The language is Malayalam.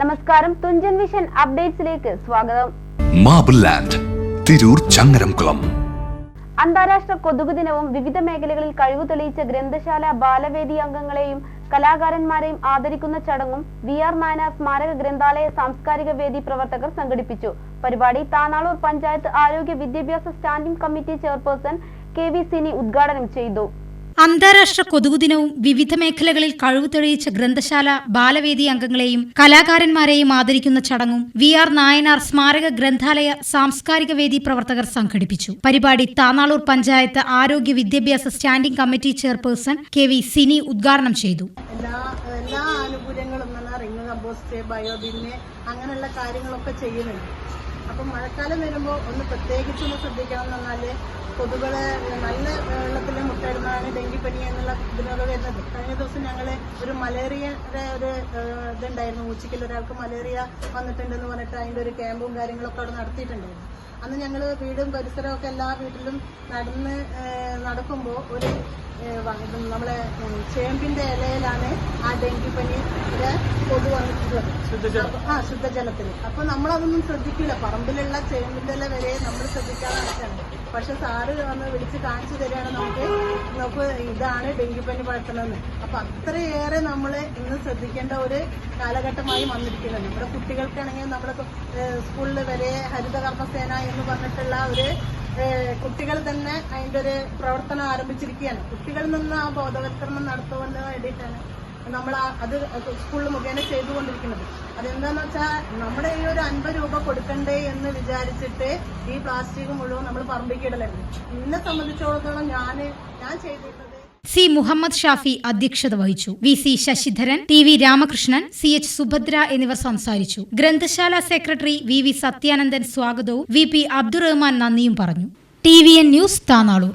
നമസ്കാരം. തുഞ്ചൻ വിഷൻ അപ്ഡേറ്റ്സിലേക്ക് സ്വാഗതം. Marble land Tirur Changaramkulam. അന്താരാഷ്ട്ര കൊതുക് ദിനവും വിവിധ മേഖലകളിൽ കഴിവ് തെളിയിച്ച ഗ്രന്ഥശാല ബാലവേദി അംഗങ്ങളെയും കലാകാരന്മാരെയും ആദരിക്കുന്ന ചടങ്ങും വി ആർ മാന സ്മാരക ഗ്രന്ഥാലയ സാംസ്കാരിക വേദി പ്രവർത്തകർ സംഘടിപ്പിച്ചു. പരിപാടി താനാളൂർ പഞ്ചായത്ത് ആരോഗ്യ വിദ്യാഭ്യാസ standing committee chairperson K V Sini ഉദ്ഘാടനം ചെയ്തു. അന്താരാഷ്ട്ര കൊതുകുദിനവും വിവിധ മേഖലകളിൽ കഴിവ് തെളിയിച്ച ഗ്രന്ഥശാല ബാലവേദി അംഗങ്ങളെയും കലാകാരന്മാരെയും ആദരിക്കുന്ന ചടങ്ങും വി ആർ നായനാർ സ്മാരക ഗ്രന്ഥാലയ സാംസ്കാരിക വേദി പ്രവർത്തകർ സംഘടിപ്പിച്ചു. പരിപാടി താനാളൂർ പഞ്ചായത്ത് ആരോഗ്യ വിദ്യാഭ്യാസ standing committee chairperson K V Sini ഉദ്ഘാടനം ചെയ്തു. എല്ലാ ആനുകൂല്യങ്ങളും പറഞ്ഞാൽ റിങ് കമ്പോസ്റ്റ് ബയോബിന്ന് അങ്ങനെയുള്ള കാര്യങ്ങളൊക്കെ ചെയ്യുന്നുണ്ട്. അപ്പം മഴക്കാലം വരുമ്പോൾ ഒന്ന് പ്രത്യേകിച്ച് ഒന്ന് ശ്രദ്ധിക്കണം എന്ന് കൊതുകൾ നല്ല വെള്ളത്തിൽ മുട്ടയിടുന്നതാണ് ഡെങ്കിപ്പനി എന്നുള്ള ഇതിനൊക്കെ വരുന്നത്. കഴിഞ്ഞ ദിവസം ഞങ്ങൾ ഒരു മലേറിയയുടെ ഒരു ഇതുണ്ടായിരുന്നു. ഉച്ചയ്ക്കിൽ ഒരാൾക്ക് മലേറിയ വന്നിട്ടുണ്ടെന്ന് പറഞ്ഞിട്ട് അതിന്റെ ഒരു ക്യാമ്പും കാര്യങ്ങളൊക്കെ അവിടെ നടത്തിയിട്ടുണ്ടായിരുന്നു. അന്ന് ഞങ്ങൾ വീടും പരിസരവും ഒക്കെ എല്ലാ വീട്ടിലും നടന്ന് നടക്കുമ്പോൾ ഒരു നമ്മളെ ചേമ്പിന്റെ ഇലയിലാണ് ആ ഡെങ്കിപ്പനിയുടെ കൊതു വന്നിട്ടുള്ളത് ആ ശുദ്ധജലത്തിന് അപ്പൊ നമ്മളതൊന്നും ശ്രദ്ധിക്കില്ല പറമ്പിലുള്ള ചേമ്പിന്റെ ഇല വരെ നമ്മൾ ശ്രദ്ധിക്കാതെ നടക്കാണ്. പക്ഷെ സാറ് വന്ന് വിളിച്ച് കാണിച്ചു തരികയാണ് നമുക്ക്. നമുക്ക് ഇതാണ് ഡെങ്കിപ്പനി പടർത്തുന്നതെന്ന്. അപ്പൊ അത്രയേറെ നമ്മൾ ഇന്ന് ശ്രദ്ധിക്കേണ്ട ഒരു കാലഘട്ടമായി വന്നിരിക്കുന്നത്. നമ്മുടെ കുട്ടികൾക്കാണെങ്കിൽ നമ്മുടെ സ്കൂളിൽ വരെ ഹരിതകർമ്മസേന എന്ന് പറഞ്ഞിട്ടുള്ള ഒരു കുട്ടികൾ തന്നെ അതിന്റെ ഒരു പ്രവർത്തനം ആരംഭിച്ചിരിക്കുകയാണ്. കുട്ടികളിൽ നിന്ന് ആ ബോധവൽക്കരണം നടത്തുവാൻ വേണ്ടിയിട്ടാണ് നമ്മൾ അത് സ്കൂളിൽ മുഖേന ചെയ്തുകൊണ്ടിരിക്കുന്നത്. അതെന്താന്ന് വെച്ചാൽ നമ്മുടെ ഈ ഒരു അൻപത് രൂപ കൊടുക്കണ്ടേ എന്ന് വിചാരിച്ചിട്ട് ഈ പ്ലാസ്റ്റിക് മുഴുവൻ നമ്മൾ പറമ്പിക്കിടലായിരുന്നു. എന്നെ സംബന്ധിച്ചിടത്തോളം ഞാൻ ഞാൻ ചെയ്തിട്ടുള്ളത് സി മുഹമ്മദ് ഷാഫി അധ്യക്ഷത വഹിച്ചു. V C Sasidharan T V Ramakrishnan C H Subhadra എന്നിവർ സംസാരിച്ചു. ഗ്രന്ഥശാല സെക്രട്ടറി വി വി സത്യാനന്ദൻ സ്വാഗതവും വി പി അബ്ദുറഹ്മാൻ നന്ദിയും പറഞ്ഞു. T V N news Tanalur.